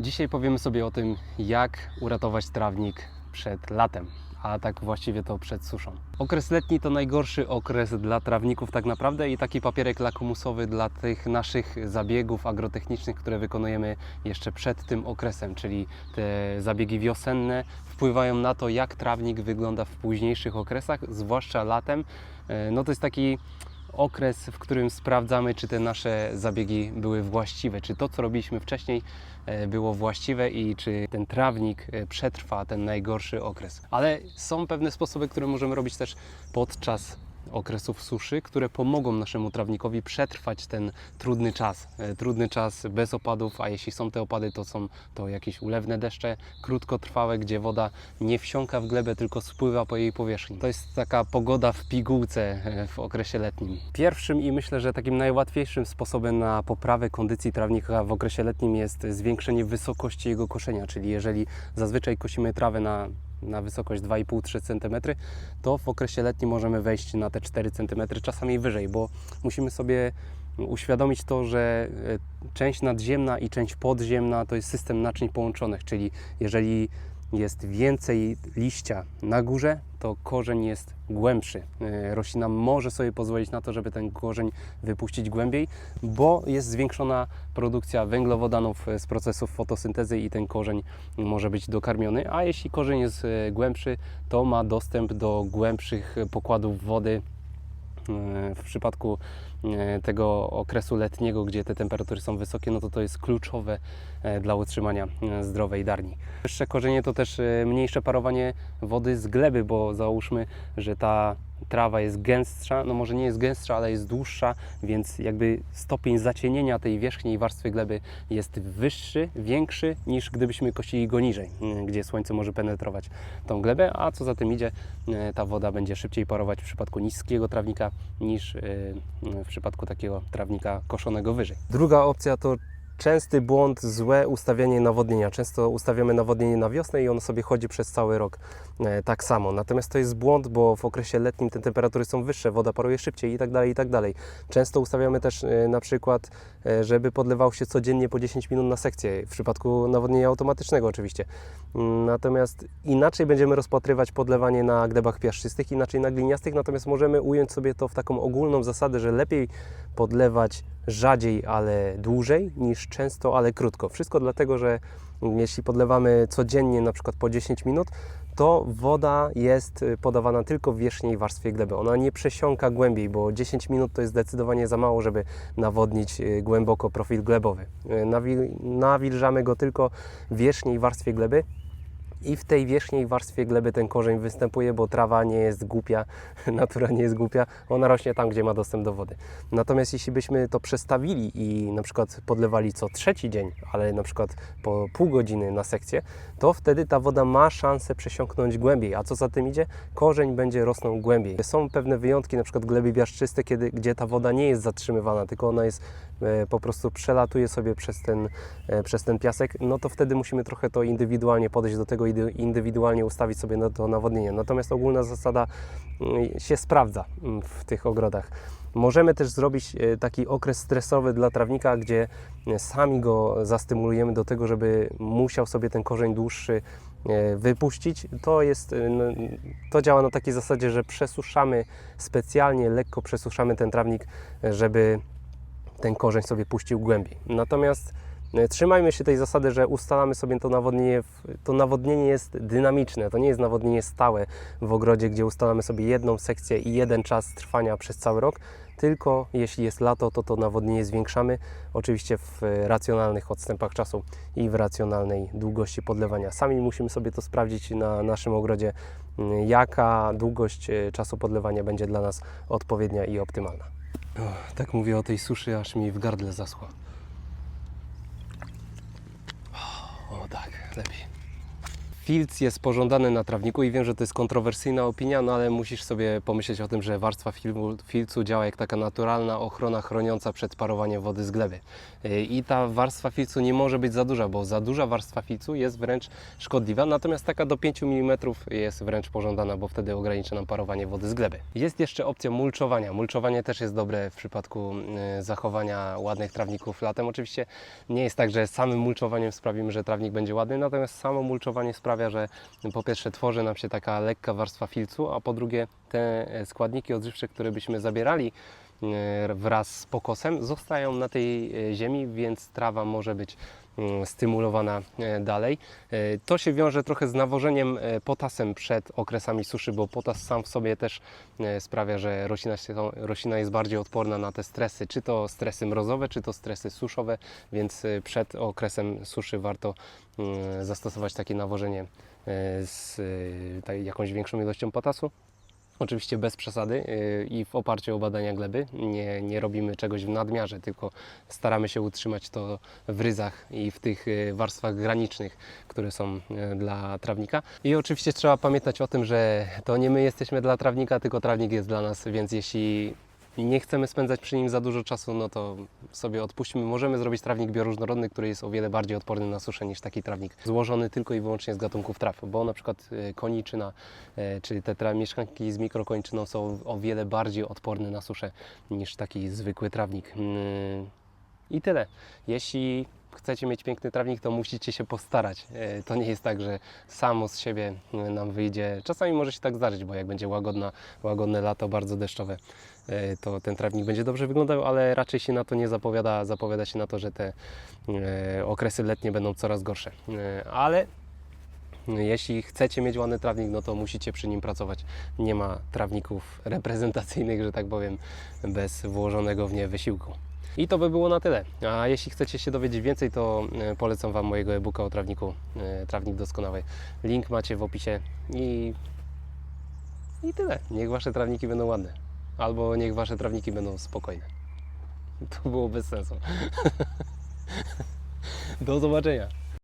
Dzisiaj powiemy sobie o tym, jak uratować trawnik przed latem, a tak właściwie to przed suszą. Okres letni to najgorszy okres dla trawników tak naprawdę i taki papierek lakmusowy dla tych naszych zabiegów agrotechnicznych, które wykonujemy jeszcze przed tym okresem, czyli te zabiegi wiosenne wpływają na to, jak trawnik wygląda w późniejszych okresach, zwłaszcza latem. E, No to jest taki okres, w którym sprawdzamy, czy te nasze zabiegi były właściwe, czy to, co robiliśmy wcześniej, e, było właściwe i czy ten trawnik e, przetrwa ten najgorszy okres. Ale są pewne sposoby, które możemy robić też podczas okresów suszy, które pomogą naszemu trawnikowi przetrwać ten trudny czas. E, Trudny czas bez opadów, a jeśli są te opady, to są to jakieś ulewne deszcze, krótkotrwałe, gdzie woda nie wsiąka w glebę, tylko spływa po jej powierzchni. To jest taka pogoda w pigułce e, w okresie letnim. Pierwszym i myślę, że takim najłatwiejszym sposobem na poprawę kondycji trawnika w okresie letnim jest zwiększenie wysokości jego koszenia, czyli jeżeli zazwyczaj kosimy trawę na na wysokość 2,5-3 cm, to w okresie letnim możemy wejść na te 4 cm, czasami wyżej, bo musimy sobie uświadomić to, że e, część nadziemna i część podziemna to jest system naczyń połączonych, czyli jeżeli jest więcej liścia na górze, to korzeń jest głębszy. E, Roślina może sobie pozwolić na to, żeby ten korzeń wypuścić głębiej, bo jest zwiększona produkcja węglowodanów e, z procesów fotosyntezy i ten korzeń może być dokarmiony. A jeśli korzeń jest e, głębszy, to ma dostęp do głębszych pokładów wody. W przypadku tego okresu letniego, gdzie te temperatury są wysokie, no to to jest kluczowe e, dla utrzymania e, zdrowej darni. Wyższe korzenie to też e, mniejsze parowanie wody z gleby, bo załóżmy, że ta trawa jest gęstsza, no może nie jest gęstsza, ale jest dłuższa, więc jakby stopień zacienienia tej wierzchniej warstwy gleby jest wyższy, większy niż gdybyśmy kosili go niżej, m, gdzie słońce może penetrować tą glebę, a co za tym idzie, e, ta woda będzie szybciej parować w przypadku niskiego trawnika niż e, w przypadku takiego trawnika koszonego wyżej. Druga opcja to częsty błąd, złe ustawianie nawodnienia. Często ustawiamy nawodnienie na wiosnę i ono sobie chodzi przez cały rok e, tak samo. Natomiast to jest błąd, bo w okresie letnim te temperatury są wyższe, woda paruje szybciej i tak dalej, i tak dalej. Często ustawiamy też e, na przykład, e, żeby podlewał się codziennie po 10 minut na sekcję, w przypadku nawodnienia automatycznego oczywiście. Natomiast inaczej będziemy rozpatrywać podlewanie na glebach piaszczystych, inaczej na gliniastych, natomiast możemy ująć sobie to w taką ogólną zasadę, że lepiej podlewać rzadziej, ale dłużej niż często, ale krótko. Wszystko dlatego, że jeśli podlewamy codziennie, na przykład po 10 minut, to woda jest y, podawana tylko w wierzchniej warstwie gleby. Ona nie przesiąka głębiej, bo 10 minut to jest zdecydowanie za mało, żeby nawodnić y, głęboko profil glebowy. Y, Nawil- nawilżamy go tylko w wierzchniej warstwie gleby, i w tej wierzchniej warstwie gleby ten korzeń występuje, bo trawa nie jest głupia, natura nie jest głupia, ona rośnie tam, gdzie ma dostęp do wody. Natomiast jeśli byśmy to przestawili i na przykład podlewali co trzeci dzień, ale na przykład po pół godziny na sekcję, to wtedy ta woda ma szansę przesiąknąć głębiej, a co za tym idzie, korzeń będzie rosnął głębiej. Są pewne wyjątki, na przykład gleby piaszczyste, kiedy, gdzie ta woda nie jest zatrzymywana, tylko ona jest e, po prostu przelatuje sobie przez ten, e, przez ten piasek, no to wtedy musimy trochę to indywidualnie podejść do tego indywidualnie ustawić sobie na to nawodnienie. Natomiast ogólna zasada mm, się sprawdza mm, w tych ogrodach. Możemy też zrobić e, taki okres stresowy dla trawnika, gdzie e, sami go zastymulujemy do tego, żeby musiał sobie ten korzeń dłuższy e, wypuścić. To jest, no, to działa na takiej zasadzie, że przesuszamy specjalnie, lekko przesuszamy ten trawnik, żeby ten korzeń sobie puścił głębiej. Natomiast trzymajmy się tej zasady, że ustalamy sobie to nawodnienie. To nawodnienie jest dynamiczne, to nie jest nawodnienie stałe w ogrodzie, gdzie ustalamy sobie jedną sekcję i jeden czas trwania przez cały rok. Tylko jeśli jest lato, to to nawodnienie zwiększamy, oczywiście w e, racjonalnych odstępach czasu i w racjonalnej długości podlewania. Sami musimy sobie to sprawdzić na naszym ogrodzie, m, jaka długość e, czasu podlewania będzie dla nas odpowiednia i optymalna. Tak mówię o tej suszy, aż mi w gardle zaschło. O tak, lepiej. W filc jest pożądany na trawniku i wiem, że to jest kontrowersyjna opinia, no ale musisz sobie pomyśleć o tym, że warstwa filmu, filcu działa jak taka naturalna ochrona chroniąca przed parowaniem wody z gleby. Yy, I ta warstwa filcu nie może być za duża, bo za duża warstwa filcu jest wręcz szkodliwa, natomiast taka do 5 mm jest wręcz pożądana, bo wtedy ogranicza nam parowanie wody z gleby. Jest jeszcze opcja mulczowania. Mulczowanie też jest dobre w przypadku yy, zachowania ładnych trawników latem. Oczywiście nie jest tak, że samym mulczowaniem sprawimy, że trawnik będzie ładny, natomiast samo mulczowanie sprawia, że po pierwsze tworzy nam się taka lekka warstwa filcu, a po drugie te e, składniki odżywcze, które byśmy zabierali e, wraz z pokosem, zostają na tej e, ziemi, więc trawa może być stymulowana e, dalej. E, To się wiąże trochę z nawożeniem e, potasem przed okresami suszy, bo potas sam w sobie też sprawia, że roślina, się, roślina jest bardziej odporna na te stresy, czy to stresy mrozowe, czy to stresy suszowe, więc przed okresem suszy warto mm, zastosować takie nawożenie z jakąś większą ilością potasu. Oczywiście bez przesady e, i w oparciu o badania gleby. Nie, nie robimy czegoś w nadmiarze, tylko staramy się utrzymać to w ryzach i w tych e, warstwach granicznych, które są e, dla trawnika. I oczywiście trzeba pamiętać o tym, że to nie my jesteśmy dla trawnika, tylko trawnik jest dla nas, więc jeśli nie chcemy spędzać przy nim za dużo czasu, no to sobie odpuśćmy. Możemy zrobić trawnik bioróżnorodny, który jest o wiele bardziej odporny na suszę niż taki trawnik złożony tylko i wyłącznie z gatunków traw, bo na przykład e, koniczyna, e, czyli te mieszkanki z mikrokoniczyną są o wiele bardziej odporne na suszę niż taki zwykły trawnik. Mm, I tyle. Jeśli chcecie mieć piękny trawnik, to musicie się postarać. E, To nie jest tak, że samo z siebie e, nam wyjdzie. Czasami może się tak zdarzyć, bo jak będzie łagodna, łagodne lato, bardzo deszczowe, e, to ten trawnik będzie dobrze wyglądał, ale raczej się na to nie zapowiada. Zapowiada się na to, że te okresy letnie będą coraz gorsze. Ale jeśli chcecie mieć ładny trawnik, no to musicie przy nim pracować. Nie ma trawników reprezentacyjnych, że tak powiem, bez włożonego w nie wysiłku. I to by było na tyle. A jeśli chcecie się dowiedzieć więcej, to e, polecam Wam mojego e-booka o trawniku, e, Trawnik Doskonały. Link macie w opisie i, i tyle. Niech Wasze trawniki będą ładne. Albo niech Wasze trawniki będą spokojne. To było bez sensu. Do zobaczenia.